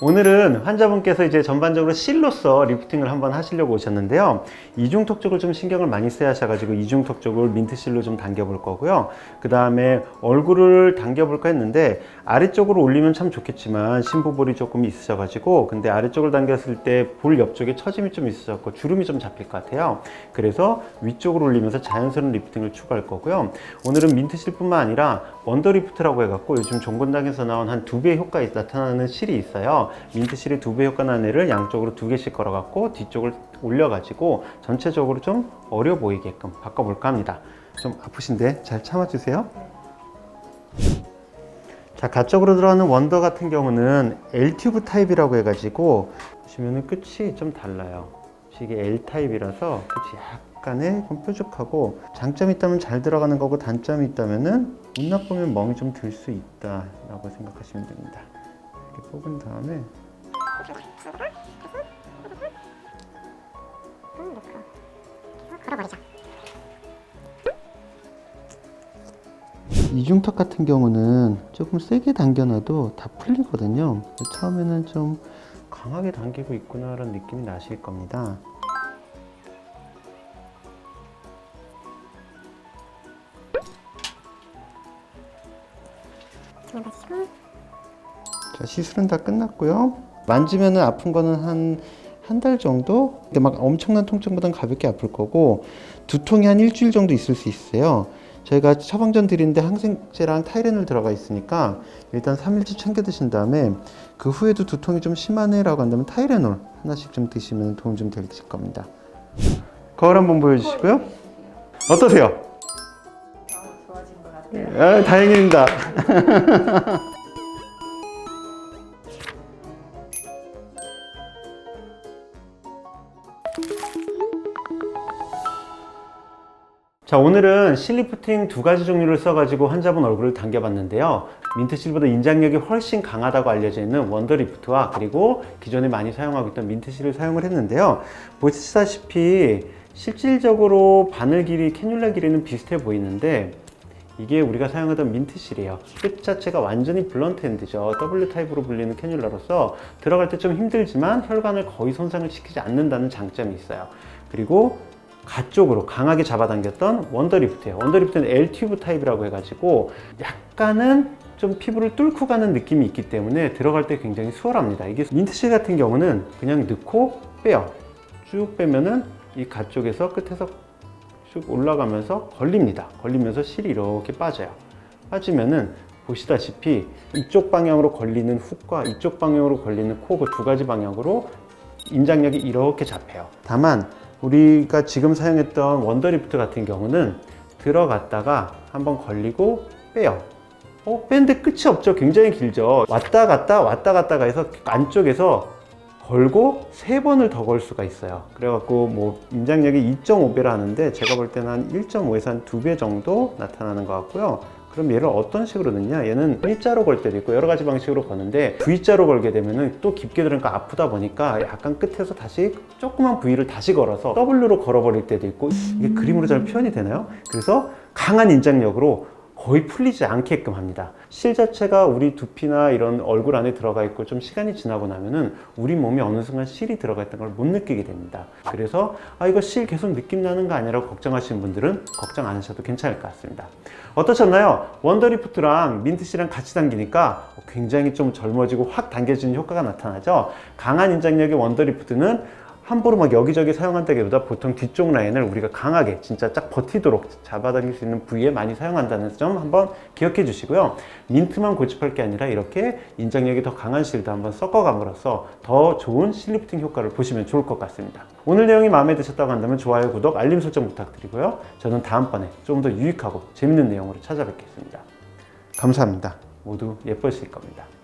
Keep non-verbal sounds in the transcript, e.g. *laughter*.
오늘은 환자분께서 이제 전반적으로 실로서 리프팅을 한번 하시려고 오셨는데요. 이중턱 쪽을 좀 신경을 많이 써야 하셔가지고 이중턱 쪽을 민트실로 좀 당겨볼 거고요. 그 다음에 얼굴을 당겨볼까 했는데 아래쪽으로 올리면 참 좋겠지만 심부볼이 조금 있으셔가지고 근데 아래쪽을 당겼을 때 볼 옆쪽에 처짐이 좀 있으셨고 주름이 좀 잡힐 것 같아요. 그래서 위쪽으로 올리면서 자연스러운 리프팅을 추가할 거고요. 오늘은 민트실 뿐만 아니라 원더 리프트라고 해갖고 요즘 종근당에서 나온 한 두 배의 효과 나타나는 실이 있어요. 민트 실이 두 배 효과 나는 애를 양쪽으로 두 개씩 걸어갖고 뒤쪽을 올려가지고 전체적으로 좀 어려 보이게끔 바꿔볼까 합니다. 좀 아프신데 잘 참아주세요. 자, 가쪽으로 들어가는 원더 같은 경우는 L튜브 타입이라고 해가지고 보시면은 끝이 좀 달라요. 이게 L 타입이라서 끝이 약간의 좀 뾰족하고 장점이 있다면 잘 들어가는 거고 단점이 있다면은 운 나쁘면 멍이 좀 들 수 있다라고 생각하시면 됩니다. 이렇게 뽑은 다음에. 이중턱 같은 경우는 조금 세게 당겨놔도 다 풀리거든요. 처음에는 좀 강하게 당기고 있구나 라는 느낌이 나실 겁니다. 자, 시술은 다 끝났고요. 만지면은 아픈 거는 한 한 달 정도? 근데 막 엄청난 통증보다는 가볍게 아플 거고 두통이 한 일주일 정도 있을 수 있어요. 저희가 처방전 드리는데 항생제랑 타이레놀 들어가 있으니까 일단 3일치 챙겨 드신 다음에 그 후에도 두통이 좀 심하네라고 한다면 타이레놀 하나씩 좀 드시면 도움 좀될 겁니다. 거울 한번 보여주시고요. 어떠세요? 같아요. 아, 다행입니다. *laughs* 자 오늘은 실리프팅 두 가지 종류를 써가지고 환자분 얼굴을 당겨봤는데요 민트실보다 인장력이 훨씬 강하다고 알려져 있는 원더리프트와 그리고 기존에 많이 사용하고 있던 민트실을 사용을 했는데요 보시다시피 실질적으로 바늘 길이, 캐뉼라 길이는 비슷해 보이는데 이게 우리가 사용하던 민트실이에요. 끝 자체가 완전히 블런트 핸드죠. W 타입으로 불리는 캐뉼라로서 들어갈 때 좀 힘들지만 혈관을 거의 손상을 시키지 않는다는 장점이 있어요. 그리고 가쪽으로 강하게 잡아당겼던 원더리프트예요. 원더리프트는 L튜브 타입이라고 해가지고 약간은 좀 피부를 뚫고 가는 느낌이 있기 때문에 들어갈 때 굉장히 수월합니다. 이게 민트실 같은 경우는 그냥 넣고 빼요. 쭉 빼면은 이 가쪽에서 끝에서 쭉 올라가면서 걸립니다. 걸리면서 실이 이렇게 빠져요. 빠지면은 보시다시피 이쪽 방향으로 걸리는 훅과 이쪽 방향으로 걸리는 코 그 두 가지 방향으로 인장력이 이렇게 잡혀요. 다만 우리가 지금 사용했던 원더리프트 같은 경우는 들어갔다가 한번 걸리고 빼요. 어, 뺀데 끝이 없죠. 굉장히 길죠. 왔다 갔다 왔다 갔다가 해서 안쪽에서 걸고 세 번을 더 걸 수가 있어요. 그래갖고 뭐 인장력이 2.5배라 하는데 제가 볼 때는 한 1.5에서 한 2배 정도 나타나는 것 같고요. 그럼 얘를 어떤 식으로 넣냐? 얘는 V자로 걸 때도 있고 여러 가지 방식으로 거는데 V자로 걸게 되면은 또 깊게 들으니까 아프다 보니까 약간 끝에서 다시 조그만 V를 다시 걸어서 W로 걸어버릴 때도 있고 이게 그림으로 잘 표현이 되나요? 그래서 강한 인장력으로 거의 풀리지 않게끔 합니다. 실 자체가 우리 두피나 이런 얼굴 안에 들어가 있고 좀 시간이 지나고 나면은 우리 몸에 어느 순간 실이 들어가 있던 걸 못 느끼게 됩니다. 그래서 아 이거 실 계속 느낌 나는 거 아니라고 걱정하시는 분들은 걱정 안 하셔도 괜찮을 것 같습니다. 어떠셨나요? 원더리프트랑 민트실이랑 같이 당기니까 굉장히 좀 젊어지고 확 당겨지는 효과가 나타나죠. 강한 인장력의 원더리프트는 함부로 막 여기저기 사용한다기보다 보통 뒤쪽 라인을 우리가 강하게 진짜 쫙 버티도록 잡아당길 수 있는 부위에 많이 사용한다는 점 한번 기억해 주시고요. 민트만 고집할 게 아니라 이렇게 인장력이 더 강한 실도 한번 섞어감으로써 더 좋은 실리프팅 효과를 보시면 좋을 것 같습니다. 오늘 내용이 마음에 드셨다고 한다면 좋아요, 구독, 알림 설정 부탁드리고요. 저는 다음번에 좀 더 유익하고 재밌는 내용으로 찾아뵙겠습니다. 감사합니다. 모두 예뻐지실 겁니다.